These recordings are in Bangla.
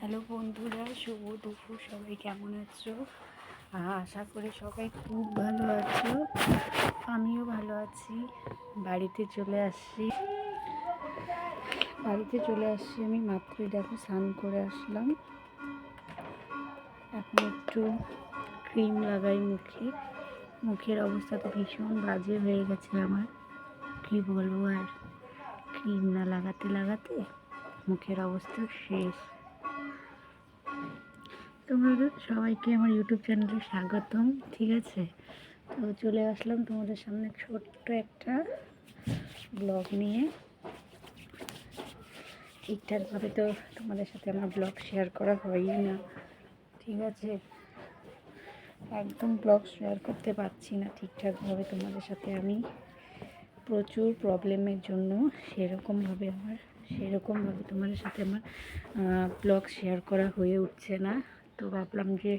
হ্যালো বন্ধুরা, শুভ দুপুর, সবাই কেমন আছো? আশা করি সবাই খুব ভালো আছো। আমিও ভালো আছি। বাড়িতে চলে আসছি। বাড়িতে চলে আসছি আমি। মাত্রই দেখো স্নান করে আসলাম। এখন একটু ক্রিম লাগাই মুখে। মুখের অবস্থা তো ভীষণ বাজে হয়ে গেছে আমার। কী বলব আর, ক্রিম না লাগাতে লাগাতে মুখের অবস্থা শেষ। তোমাদের সবাইকে আমার ইউটিউব চ্যানেলে স্বাগতম, ঠিক আছে? তো চলে আসলাম তোমাদের সামনে ছোট্ট একটা ব্লগ নিয়ে। ঠিকঠাকভাবে তো তোমাদের সাথে আমার ব্লগ শেয়ার করা হয়ই না, ঠিক আছে? একদম ব্লগ শেয়ার করতে পারছি না ঠিকঠাকভাবে তোমাদের সাথে আমি। প্রচুর প্রবলেমের জন্য সেরকমভাবে আমার সেরকমভাবে তোমাদের সাথে আমার ব্লগ শেয়ার করা হয়ে উঠছে না। তো ভাবলাম যে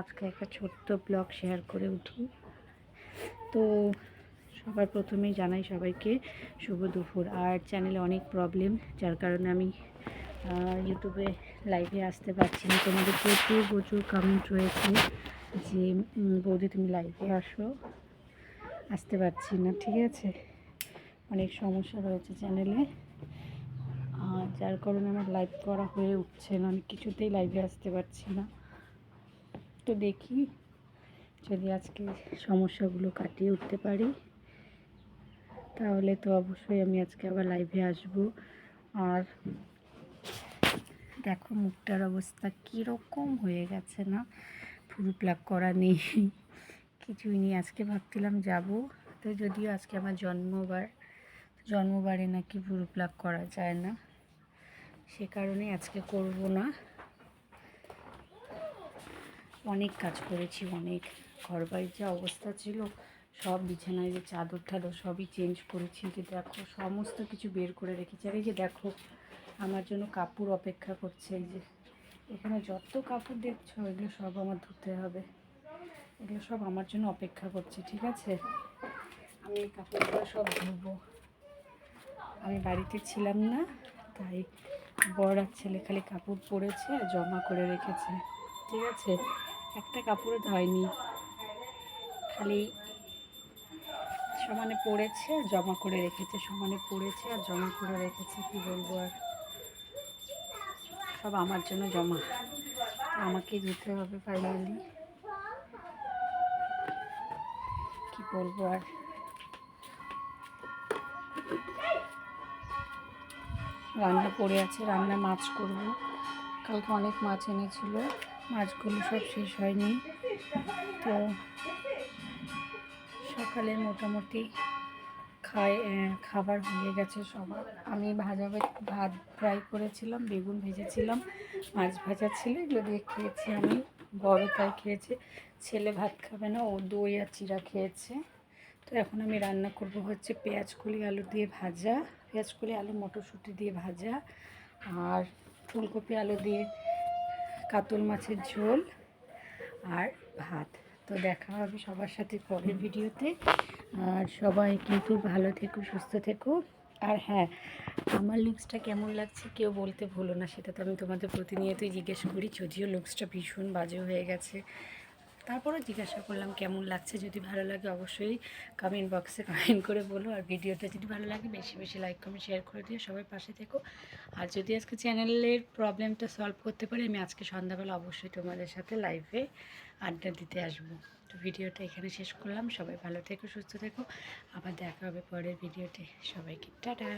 আজকে একটা ছোট্ট ব্লগ শেয়ার করে উঠি। তো সবার প্রথমেই জানাই সবাইকে শুভ দুপুর। আর চ্যানেলে অনেক প্রবলেম যার কারণে আমি ইউটিউবে লাইভে আসতে পারছি না। তোমাদের প্রচুর প্রচুর কমেন্ট রয়েছে যে বৌদি তুমি লাইভে আসো। আসতে পারছি না, ঠিক আছে? অনেক সমস্যা রয়েছে চ্যানেলে যার কারণে আমার লাইভ করা হয়ে উঠছে না, আমি কিছুতেই লাইভে আসতে পারছি না। তো দেখি যদি আজকে সমস্যাগুলো কাটিয়ে উঠতে পারি, তাহলে তো অবশ্যই আমি আজকে আবার লাইভে আসব। আর দেখো মুখটার অবস্থা কীরকম হয়ে গেছে না পুরো প্লাক করা নেই, কিছুই নেই। আজকে ভাবছিলাম যাব, তো যদিও আজকে আমার জন্মবার, জন্মবারে নাকি পুরো প্লাক করা যায় না। সে কারণে আজকে করব না। অনেক কাজ করেছি, অনেক ঘর বাড়ির যা অবস্থা ছিল, সব বিছানায় যে চাদর টাদর সবই চেঞ্জ করেছি। যে দেখো, সমস্ত কিছু বের করে রেখেছি। আর এই যে দেখো, আমার জন্য কাপড় অপেক্ষা করছে। এই যে এখানে যত কাপড় দেখছ, এগুলো সব আমার ধুতে হবে। এগুলো সব আমার জন্য অপেক্ষা করছে, ঠিক আছে? আমি এই কাপড়গুলো সব ধুবো। আমি বাড়িতে ছিলাম না, তাই বড় আর ছেলে খালি কাপড় পরেছে জমা করে রেখেছে। ঠিক আছে? একটা কাপড়ও ধয়নি খালি সমানে পড়েছে আর জমা করে রেখেছে, সমানে পড়েছে আর জমা করে রেখেছে, কি বলব আর? সব আমার জন্য জমা। আমাকেই ধুতে হবে ফাইনালি কি বলব আর? রান্না পড়ে আছে রান্না মাছ করব। কালকে অনেক মাছ এনেছিল, মাছগুলো সব শেষ হয়নি। তো সকালে মোটামুটি খাই খাবার হয়ে গেছে সবার। আমি ভাজা ভাত ফ্রাই করেছিলাম, বেগুন ভেজেছিলাম, মাছ ভাজা ছিল, এগুলো দিয়ে খেয়েছি আমি, বড় তাই খেয়েছে। ছেলে ভাত খাবে না, ও দই আর চিরা খেয়েছে। তো এখন আমি রান্না করব হচ্ছে পেঁয়াজ কলি আলু দিয়ে ভাজা পেঁয়াজ কলি আলু, মটরশুঁটি দিয়ে ভাজা আর ফুলকপি আলু দিয়ে কাতল মাছের ঝোল আর ভাত। তো দেখা হবে সবার সাথে পরের ভিডিওতে। আর সবাই কিন্তু ভালো থেকো, সুস্থ থেকো। আর হ্যাঁ আমার লুকসটা কেমন লাগছে কেউ বলতে ভুলো না, সেটা তো আমি তোমাদের প্রতিনিয়তই জিজ্ঞেস করি। যদিও লুকসটা ভীষণ বাজে হয়ে গেছে। তারপরও জিজ্ঞাসা করলাম, কেমন লাগছে? যদি ভালো লাগে অবশ্যই কমেন্ট বক্সে কমেন্ট করে বলো। আর ভিডিওটা যদি ভালো লাগে, বেশি বেশি লাইক কমেন্ট শেয়ার করে দিও। সবাই পাশে থেকো। আর যদি আজকে চ্যানেলের প্রবলেমটা সলভ করতে পারি, আমি আজকে সন্ধ্যাবেলা অবশ্যই তোমাদের সাথে লাইভে আড্ডা দিতে আসব। তো ভিডিওটা এখানে শেষ করলাম। সবাই ভালো থেকো, সুস্থ থেকো। আবার দেখা হবে পরের ভিডিওতে সবাইকে টাটা।